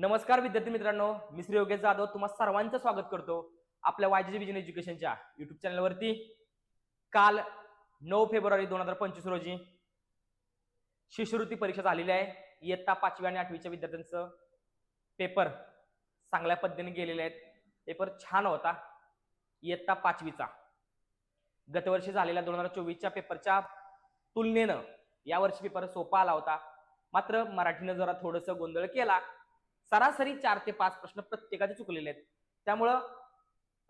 नमस्कार विद्यार्थी मित्रांनो मी श्री योगेश जाधव तुम्हा सर्वांचं स्वागत करतो आपल्या वायजी विजन एज्युकेशनच्या युट्यूब चॅनलवरती काल नऊ फेब्रुवारी दोन हजार पंचवीस रोजी शिष्यवृत्ती परीक्षा झालेली आहे. इयत्ता पाचवी आणि आठवीच्या विद्यार्थ्यांचं पेपर चांगल्या पद्धतीने गेलेले आहेत. पेपर छान होता. इयत्ता पाचवीचा. गतवर्षी झालेल्या दोन हजार चोवीसच्या पेपरच्या तुलनेनं यावर्षी पेपर सोपा आला होता. मात्र मराठीनं जरा थोडंसं गोंधळ केला. सरासरी चार ते पाच प्रश्न प्रत्येकाचे चुकलेले आहेत. त्यामुळं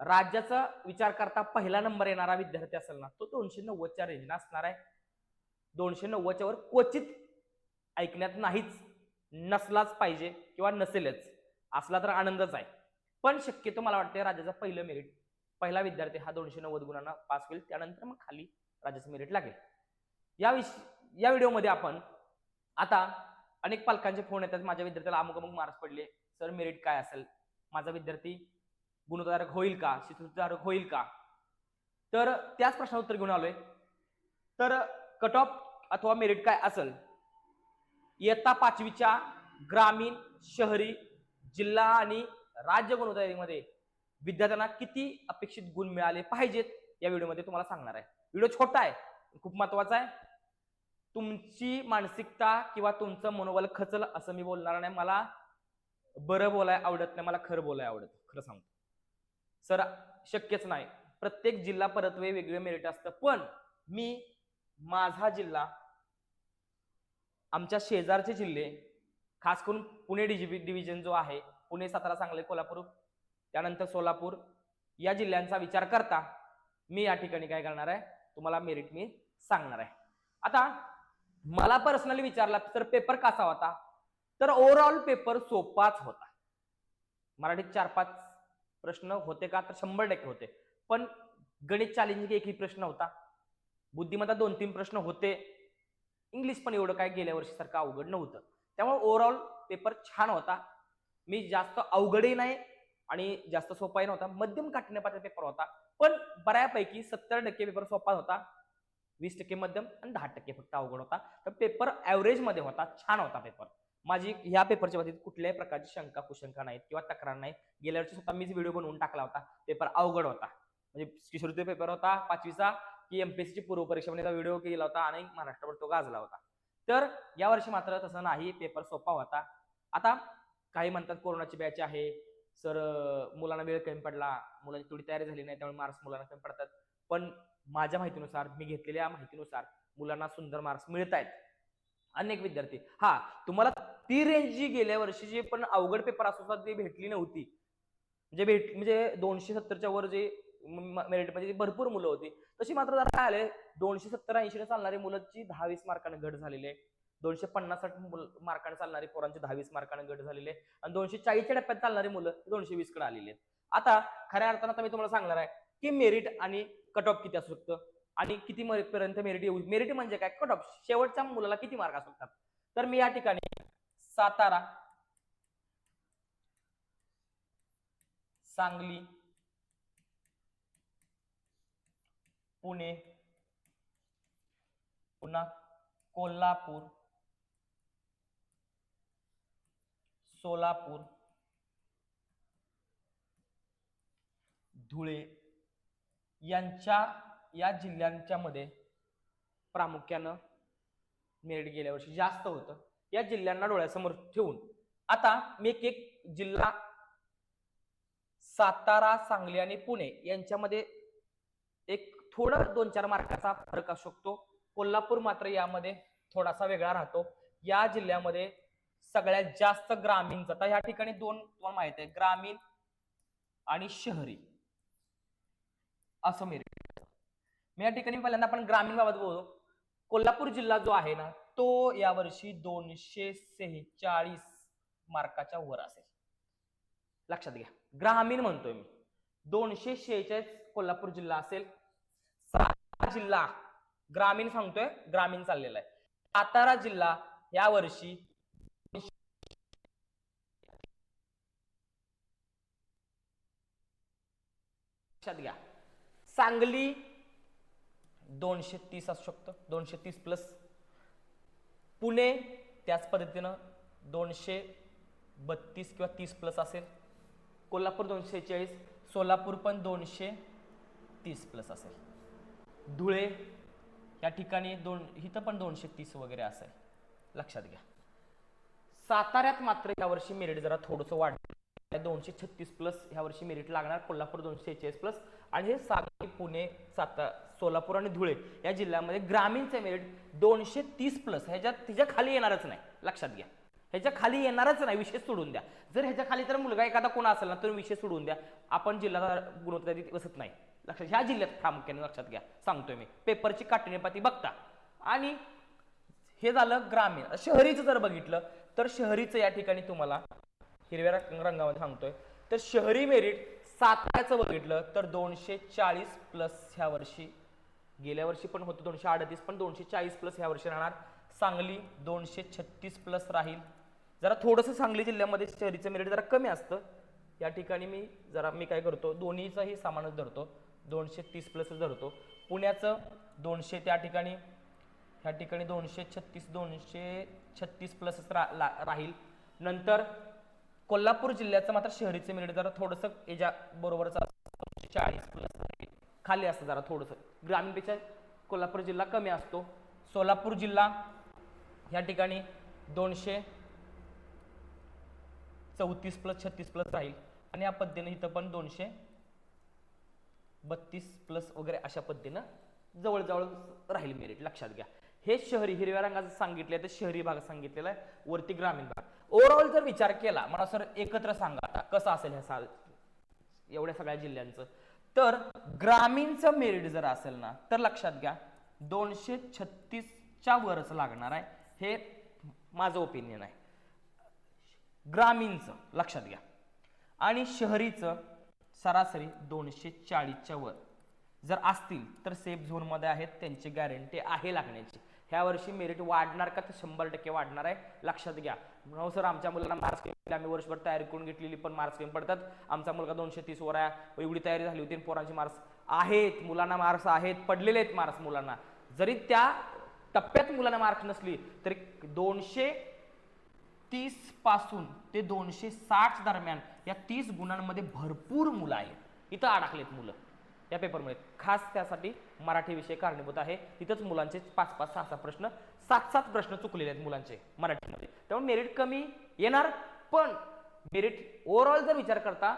राज्याचा विचार करता पहिला नंबर येणारा विद्यार्थी असेल ना तो दोनशे नव्वदच्या रेंजना असणार आहे. दोनशे नव्वदच्या वर क्वचित ऐकण्यात नाहीच नसलाच पाहिजे किंवा नसेलच असला तर आनंदच आहे. पण शक्यतो मला वाटते राज्याचा पहिलं मेरिट पहिला विद्यार्थी हा दोनशे नव्वद गुणांना पास होईल त्यानंतर मग खाली राज्याचं मेरिट लागेल. या विष या व्हिडिओमध्ये आपण आता अनेक पालकांचे फोन येतात माझ्या विद्यार्थ्याला अमुक अमुक मार्क्स पडले. सर मेरिट काय असेल? माझा विद्यार्थी गुणोत्तरधारक होईल का? शिस्तुधारक होईल का? तर त्याच प्रश्नाचं उत्तर घेऊन आलोय. तर कट ऑफ अथवा मेरिट काय असेल? इयत्ता पाचवीच्या ग्रामीण शहरी जिल्हा आणि राज्य गुणवत्तामध्ये विद्यार्थ्यांना किती अपेक्षित गुण मिळाले पाहिजेत या व्हिडिओमध्ये तुम्हाला सांगणार आहे. व्हिडिओ छोटा आहे खूप महत्त्वाचा आहे. तुमची मानसिकता किंवा तुमचं मनोबल खचल असं मी बोलणार नाही. मला बरं बोलाय आवडत नाही मला खरं बोलाय आवडत खरं सांगतो. सर शक्यच नाही. प्रत्येक जिल्हा परतवे वेगळे मेरिट असतं. पण मी माझा जिल्हा आमच्या शेजारचे जिल्हे खास करून पुणे डिजि डिव्हिजन जो आहे पुणे सातारा सांगली कोल्हापूर त्यानंतर सोलापूर या जिल्ह्यांचा विचार करता मी या ठिकाणी काय करणार आहे? तुम्हाला मेरिट मी सांगणार आहे. आता मला पर्सनली विचारला तर पेपर कसा होता? तर ओव्हरऑल पेपर सोपाच होता. मराठीत चार पाच प्रश्न होते का? तर शंभर टक्के होते. पण गणित चॅलेंजिंग एकही प्रश्न होता. बुद्धिमत्ता दोन तीन प्रश्न होते. इंग्लिश पण एवढं काय गेल्या वर्षीसारखं अवघड नव्हतं. त्यामुळे ओव्हरऑल पेपर छान होता. मी जास्त अवघडही नाही आणि जास्त सोपाही नव्हता. मध्यम काठिण्यपाचा पेपर होता. पण बऱ्यापैकी सत्तर टक्के पेपर सोपा होता. वीस टक्के मध्यम आणि दहा टक्के फक्त अवघड होता. तर पेपर ॲव्हरेजमध्ये होता. छान होता पेपर माझी ह्या पेपरच्या बाबतीत कुठल्याही प्रकारची शंका कुशंका नाहीत किंवा तक्रार नाही गेल्या वर्षी स्वतः मीच व्हिडिओ बनवून टाकला होता. पेपर अवघड होता. म्हणजे शिष्यवृत्ती पेपर होता पाचवीचा की एमपीएससीची पूर्व परीक्षेमध्ये म्हणजे व्हिडिओ केला होता आणि महाराष्ट्रावर तो गाजला होता. तर या वर्षी मात्र तसं नाही. पेपर सोपा होता. आता काही म्हणतात कोरोनाची बॅच आहे. सर मुलांना वेळ कमी पडला. मुलांची थोडी तयारी झाली नाही त्यामुळे मार्क्स मुलांना कमी पडतात. पण माझ्या माहितीनुसार मी घेतलेल्या माहितीनुसार मुलांना सुंदर मार्क्स मिळत आहेत अनेक विद्यार्थी. हा तुम्हाला ती रेंज जी गेल्या वर्षी जे पण अवघड पेपर असू ती भेटली नव्हती. म्हणजे भेट म्हणजे दोनशे सत्तरच्या वर जे मेरिट म्हणजे भरपूर मुलं होती तशी मात्र जरा काय आले दोनशे सत्तर ऐंशी चालणारी मुलांची दहा वीस मार्काने घट झालेली आहे. दोनशे पन्नास साठ मार्काने चालणारी पोरांची दहा वीस मार्काने घट झालेली आहे. आणि दोनशे चाळीसच्या टप्प्यात चालणारी मुलं दोनशे वीसकडे आलेली आहेत. आता खऱ्या अर्थानं आता मी तुम्हाला सांगणार आहे की मेरिट आणि कट ऑफ किती असू शकतं? आणि किती पर्यंत मेरिट येऊ? मेरिट म्हणजे काय? कट ऑफ शेवटच्या मुलाला किती मार्क असू शकतात? तर मी या ठिकाणी सातारा सांगली पुणे पुन्हा कोल्हापूर सोलापूर धुळे यांच्या या जिल्ह्यांच्या मध्ये प्रामुख्यानं मेरिट गेल्या वर्षी जास्त होतं. या जिल्ह्यांना डोळ्यासमोर ठेवून. आता मी एक एक जिल्हा सातारा सांगली आणि पुणे यांच्यामध्ये एक थोडं दोन चार मार्काचा फरक असू शकतो. कोल्हापूर मात्र यामध्ये थोडासा वेगळा राहतो. या जिल्ह्यामध्ये सगळ्यात जास्त ग्रामीणचं जाता या ठिकाणी दोन तुम्हाला माहीत आहे ग्रामीण आणि शहरी. असं मेरिट मी या ठिकाणी पहिल्यांदा आपण ग्रामीण बाबत बोलतो कोल्हापूर जिल्हा जो आहे ना तो यावर्षी दोनशे सेहेचाळीस मार्काच्या वर असेल. लक्षात घ्या. ग्रामीण म्हणतोय मी. दोनशे शेहेचाळीस कोल्हापूर जिल्हा असेल. सातारा जिल्हा ग्रामीण सांगतोय ग्रामीण चाललेला आहे. सातारा जिल्हा या वर्षी लक्षात घ्या. सांगली दोनशे तीस असू शकतं. दोनशे तीस प्लस पुणे त्याच पद्धतीनं दोनशे बत्तीस किंवा तीस प्लस असेल. कोल्हापूर दोनशे चाळीस सोलापूर पण दोनशे तीस प्लस असेल. धुळे या ठिकाणी दोन इथं पण दोनशे तीस वगैरे असेल. लक्षात घ्या. साताऱ्यात मात्र यावर्षी मेरिट जरा थोडंसं वाढलं दोनशे छत्तीस प्लस ह्या वर्षी मेरिट लागणार. कोल्हापूर दोनशे चाळीस प्लस आणि हे सांगली पुणे साता सोलापूर आणि धुळे या जिल्ह्यामध्ये ग्रामीणचे मेरिट दोनशे तीस प्लस ह्याच्यात तिच्या खाली येणारच नाही. लक्षात घ्या. ह्याच्या खाली येणारच नाही. विषय सोडून द्या. जर ह्याच्या खाली तर मुलगा एखादा कोणा असेल ना तर विषय सोडून द्या. आपण जिल्हा गुणवत्ता बसत नाही. लक्षात ह्या जिल्ह्यात प्रामुख्याने लक्षात घ्या. सांगतोय मी. पेपरची काटणीपाती बघता. आणि हे झालं ग्रामीण. शहरीचं जर बघितलं तर शहरीचं या ठिकाणी तुम्हाला हिरव्या रंग- रंगामध्ये सांगतोय. तर शहरी मेरिट साताऱ्याचं बघितलं तर दोनशे चाळीस प्लस ह्या वर्षी गेल्या वर्षी पण होतं दोनशे अडतीस पण दोनशे चाळीस प्लस ह्या वर्षी राहणार. सांगली दोनशे छत्तीस प्लस राहील. जरा थोडंसं सांगली जिल्ह्यामध्ये शहरीचं मेरिट जरा कमी असतं. या ठिकाणी मी जरा मी काय करतो दोन्हीचाही सामानच धरतो. दोनशे तीस प्लसच धरतो. पुण्याचं दोनशे त्या ठिकाणी ह्या ठिकाणी दोनशे छत्तीस दोनशे छत्तीस प्लसच रा ला- राहील. नंतर कोल्हापूर जिल्ह्याचं मात्र शहरीचं मेरिट जरा थोडंसं याच्या बरोबरच असतं. म्हणजे चाळीस प्लस खाली असतं जरा थोडंसं. ग्रामीणपेक्षा कोल्हापूर जिल्हा कमी असतो. सोलापूर जिल्हा ह्या ठिकाणी दोनशे चौतीस प्लस छत्तीस प्लस राहील. आणि या पद्धतीने इथं पण दोनशे बत्तीस प्लस वगैरे अशा पद्धतीनं जवळजवळ राहील मेरिट लक्षात घ्या. हे शहरी हिरव्या रंगाचं सांगितलं तर शहरी भाग सांगितलेला आहे. वरती ग्रामीण भाग. ओव्हरऑल जर विचार केला मला सर एकत्र सांगा आता कसं असेल ह्या साल एवढ्या सगळ्या जिल्ह्यांचं? तर ग्रामीणचं मेरिट जर असेल ना तर लक्षात घ्या दोनशे छत्तीसच्या वरच लागणार आहे हे माझं ओपिनियन आहे. ग्रामीणचं लक्षात घ्या. आणि शहरीचं सरासरी दोनशे चाळीसच्या वर. जर असतील तर सेफ झोनमध्ये आहेत त्यांची गॅरंटी आहे लागण्याची. ह्या वर्षी मेरिट वाढणार का? तर शंभर टक्के वाढणार आहे. लक्षात घ्या. हो सर आमच्या मुलांना मार्क्स कमी आम्ही वर्षभर तयारी करून घेतलेली पण मार्क्स कमी पडतात. आमचा मुलगा दोनशे तीस वर आहे. एवढी तयारी झाली होती आणि पोरांची मार्क्स आहेत. मुलांना मार्क्स आहेत. पडलेले आहेत मार्क्स मुलांना. जरी त्या टप्प्यात मुलांना मार्क्स नसली तरी दोनशे तीसपासून ते दोनशे साठ दरम्यान या तीस गुणांमध्ये भरपूर मुलं आहेत. इथं अडकलेत मुलं. या पेपरमध्ये खास त्यासाठी मराठी विषय कारणीभूत आहे. तिथंच मुलांचे पाच पाच सहा सहा प्रश्न सात सात प्रश्न चुकलेले आहेत मुलांचे मराठीमध्ये. त्यामुळे मेरिट कमी येणार पण मेरिट ओव्हरऑल जर विचार करता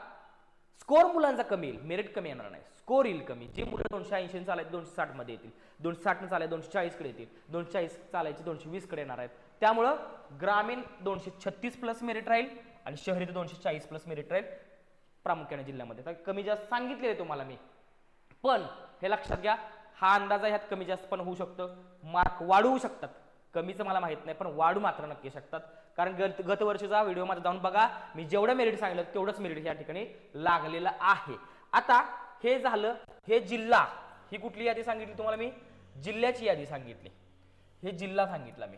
स्कोर मुलांचा कमी येईल. मेरिट कमी येणार नाही. स्कोर येईल कमी. जे मुलं दोनशे ऐंशी चालायचे दोनशे साठमध्ये येतील. दोनशे साठनं चालाय दोनशे चाळीसकडे येतील. दोनशे चाळीस चालायचे दोनशे वीसकडे येणार आहेत. त्यामुळं ग्रामीण दोनशे छत्तीस प्लस मेरिट राहील आणि शहरी तर दोनशे चाळीस प्लस मेरिट राहील प्रामुख्याने जिल्ह्यामध्ये. तर कमी जास्त सांगितलेले आहे तुम्हाला मी. पण हे लक्षात घ्या हा अंदाज ह्यात कमी जास्त पण होऊ शकतं. मार्क वाढवू शकतात. कमीचं मला माहीत नाही पण वाढू मात्र नक्की शकतात. कारण गत गतवर्षीचा व्हिडिओ माझा जाऊन बघा मी जेवढं मेरिट सांगितलं तेवढंच मेरिट या ठिकाणी लागलेलं आहे. आता हे झालं हे जिल्हा ही कुठली यादी सांगितली तुम्हाला मी? जिल्ह्याची यादी सांगितली. हे जिल्हा सांगितला मी.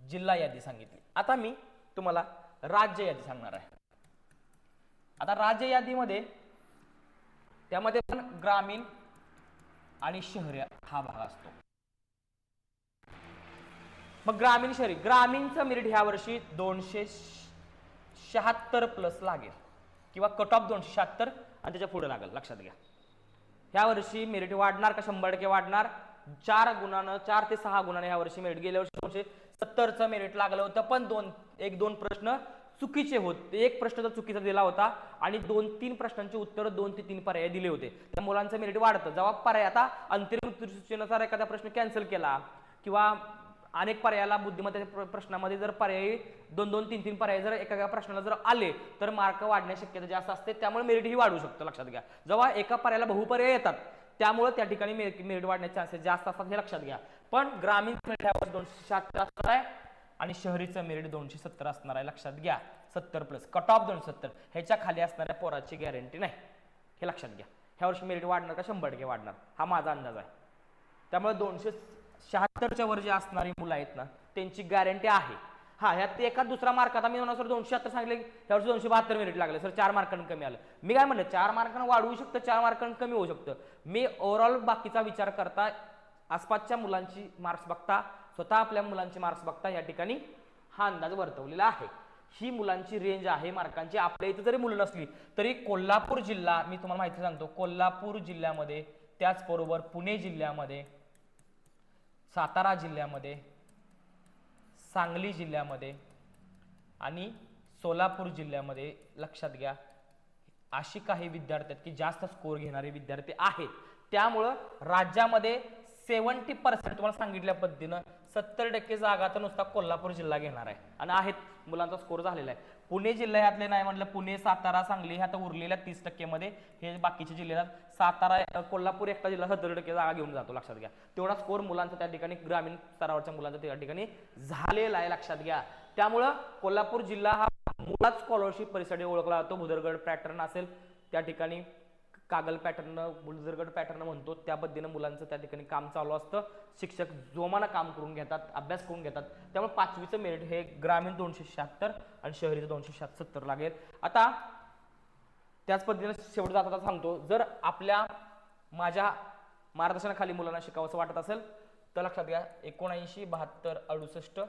जिल्हा यादी सांगितली. आता मी तुम्हाला राज्य यादी सांगणार आहे. आता राज्य यादीमध्ये त्यामध्ये पण ग्रामीण आणि शहरी हा भाग असतो. मग ग्रामीण शहरी ग्रामीणचं मिरिट ह्या वर्षी दोनशे शहात्तर प्लस लागेल. किंवा कट ऑफ दोनशे शहात्तर आणि त्याच्या पुढे लागेल. लक्षात घ्या. ह्या वर्षी मेरिट वाढणार का शंभर टक्के वाढणार? चार गुणानं चार ते सहा गुणानं ह्या वर्षी मेरिट गेल्या वर्षी दोनशे सत्तरचं मेरिट लागलं होतं. पण दोन एक दोन प्रश्न चुकीचे होते. एक प्रश्न तर चुकीचा दिला होता आणि दोन तीन प्रश्नांची उत्तर दोन ते तीन पर्याय दिले होते. त्या मुलांचं मेरिट वाढतं. जेव्हा पर्याय आता अंतिम सूचनेनुसार एखादा प्रश्न कॅन्सल केला किंवा अनेक पर्यायाला बुद्धिमत्तेच्या प्र- प्रश्नामध्ये जर पर्यायी दोन दोन तीन तीन पर्याय जर एका प्रश्नाला जर आले तर मार्क वाढण्याची शक्यता जास्त असते. त्यामुळे मेरिट ही वाढू शकतं लक्षात घ्या. जेव्हा एका पर्यायाला बहुपर्याय येतात त्यामुळे त्या ठिकाणी मेरिट वाढण्याचे चान्सेस जास्त असतात हे लक्षात घ्या. पण ग्रामीण दोनशे शहात्तर आहे. आणि शहरीचं मेरिट दोनशे सत्तर असणार आहे. लक्षात घ्या. सत्तर प्लस कट ऑफ दोनशे सत्तर. ह्याच्या खाली असणाऱ्या पोराची गॅरंटी नाही. हे लक्षात घ्या. ह्या वर्षी मेरिट वाढणार का? शंभर टक्के वाढणार. हा माझा अंदाज आहे. त्यामुळे दोनशे शहात्तरच्या वर जे असणारी मुलं आहेत ना त्यांची गॅरंटी आहे. हा ह्यात ते एका दुसरा मार्क आता मी म्हणा सर दोनशे शहात्तर सांगितले ह्या वर्षी दोनशे बहात्तर मेरिट लागले. सर चार मार्कांनी कमी आलं. मी काय म्हणलं चार मार्कांना वाढवू शकतं चार मार्कांनी कमी होऊ शकतं. मी ओव्हरऑल बाकीचा विचार करता आसपासच्या मुलांची मार्क्स बघता स्वतः आपल्या मुलांचे मार्क्स बघता या ठिकाणी हा अंदाज वर्तवलेला आहे. ही मुलांची रेंज आहे मार्कांची आपल्या इथं जरी मुलं नसली तरी कोल्हापूर जिल्हा मी तुम्हाला माहिती सांगतो कोल्हापूर जिल्ह्यामध्ये त्याचबरोबर पुणे जिल्ह्यामध्ये सातारा जिल्ह्यामध्ये सांगली जिल्ह्यामध्ये आणि सोलापूर जिल्ह्यामध्ये लक्षात घ्या अशी काही विद्यार्थी आहेत की जास्त स्कोर घेणारे विद्यार्थी आहेत. त्यामुळं राज्यामध्ये सेवन्टी पर्सेंट तुम्हाला सांगितल्या पद्धतीनं सत्तर टक्के जागा तर नुसता कोल्हापूर जिल्हा घेणार आहे. आणि आहेत मुलांचा स्कोर झालेला आहे. पुणे जिल्ह्यातले नाही म्हटलं पुणे सातारा सांगली ह्या तर उरलेल्या तीस टक्केमध्ये हे बाकीचे जिल्हे सातारा कोल्हापूर एकटा जिल्हा सत्तर टक्के जागा घेऊन जातो लक्षात घ्या. तेवढा स्कोर मुलांचा त्या ठिकाणी ग्रामीण स्तरावरच्या मुलांचा त्या ठिकाणी झालेला आहे लक्षात घ्या. त्यामुळं कोल्हापूर जिल्हा हा मुळात स्कॉलरशिप परिषदे ओळखला जातो. भुदरगड पॅटर्न असेल त्या ठिकाणी. कागल पॅटर्न बुलझरगड पॅटर्न म्हणतो त्या पद्धतीनं मुलांचं त्या ठिकाणी काम चालू असतं. शिक्षक जोमानं काम करून घेतात अभ्यास करून घेतात. त्यामुळे पाचवीचं मेरिट हे ग्रामीण दोनशे शहात्तर आणि शहरीचं दोनशे शहात्तर सत्तर लागेल. आता त्याच पद्धतीनं शेवट जाता सांगतो जर आपल्या माझ्या मार्गदर्शनाखाली मुलांना शिकावंसं वाटत असेल तर लक्षात घ्या एकोणऐंशी बहात्तर अडुसष्ट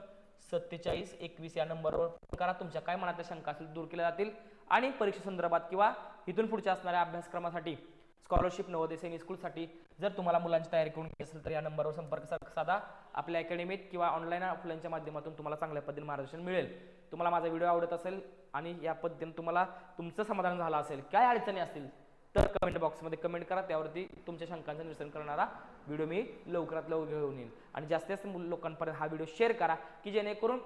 सत्तेचाळीस एकवीस या नंबरवर करा. तुमच्या काय मनातल्या शंका असतील दूर केल्या जातील. आणि परीक्षे संदर्भात किंवा इथून पुढच्या असणाऱ्या अभ्यासक्रमासाठी स्कॉलरशिप नवोदय सैनिक स्कूलसाठी जर तुम्हाला मुलांची तयारी करून घ्यायची असेल तर या नंबरवर संपर्क सा- साधा. आपल्या अकॅडमीत किंवा ऑनलाईन ऑफलाईनच्या माध्यमातून तुम्हाला चांगल्या पद्धतीने मार्गदर्शन मिळेल. तुम्हाला माझा व्हिडिओ आवडत असेल आणि या पद्धतीने तुम्हाला तुमचं समाधान झालं असेल काय अडचणी असतील तर कमेंट बॉक्समध्ये कमेंट करा. त्यावरती तुमच्या शंकांचं निरसन करणारा व्हिडिओ मी लवकरात लवकर घेऊन येईल आणि जास्तीत जास्त लोकांपर्यंत हा व्हिडिओ शेअर करा की जेणेकरून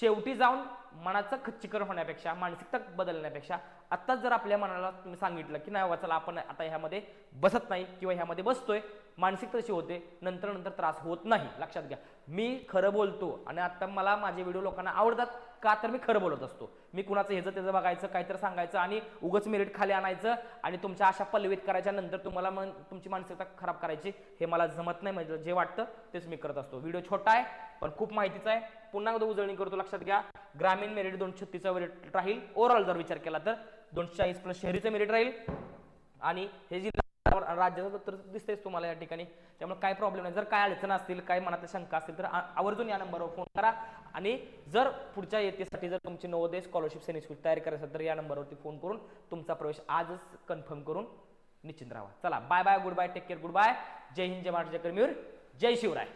शेवटी जाऊन मनाचं खच्चीकरण होण्यापेक्षा मानसिकता बदलण्यापेक्षा आत्ताच जर आपल्या मनाला तुम्ही सांगितलं की नाही बाबा चला आपण आता ह्यामध्ये बसत नाही किंवा ह्यामध्ये बसतोय मानसिकता तशी होते नंतर नंतर त्रास होत नाही. लक्षात घ्या. मी खरं बोलतो आणि आत्ता मला माझे व्हिडिओ लोकांना आवडतात का तर मी खरं बोलत असतो. मी कुणाचं ह्याचं त्याचं बघायचं काहीतरी सांगायचं आणि उगच मेरिट खाली आणायचं आणि तुमच्या अशा पल्लवीत करायच्या नंतर तुम्हाला मन तुमची मानसिकता खराब करायची हे मला जमत नाही. म्हणजे जे वाटतं तेच मी करत असतो. व्हिडिओ छोटा आहे पण खूप माहितीचा आहे. पुन्हा एकदा उजळणी करतो लक्षात घ्या. ग्रामीण मेरिट दोनशे छत्तीसचा मेरिट राहील. ओव्हरऑल जर विचार केला तर दोनशे चाळीस प्लस शहरीचं मेरिट राहील. आणि हे जिल्हा राज्याचं तर दिसतेच तुम्हाला या ठिकाणी. त्यामुळे काय प्रॉब्लेम नाही. जर काय अडचण असतील काय मनातल्या शंका असतील तर आवर्जून या नंबरवर फोन करा. आणि जर पुढच्या येतेसाठी जर तुमची नवोदय स्कॉलरशिप सैनिक स्कूल तयारी करायची असेल तर या नंबरवरती फोन करून तुमचा प्रवेश आजच कन्फर्म करून निश्चिंत राहा. चला bye bye good bye take care good bye जय हिंद जय महाराष्ट्र जय कर्मीर जय शिवराय.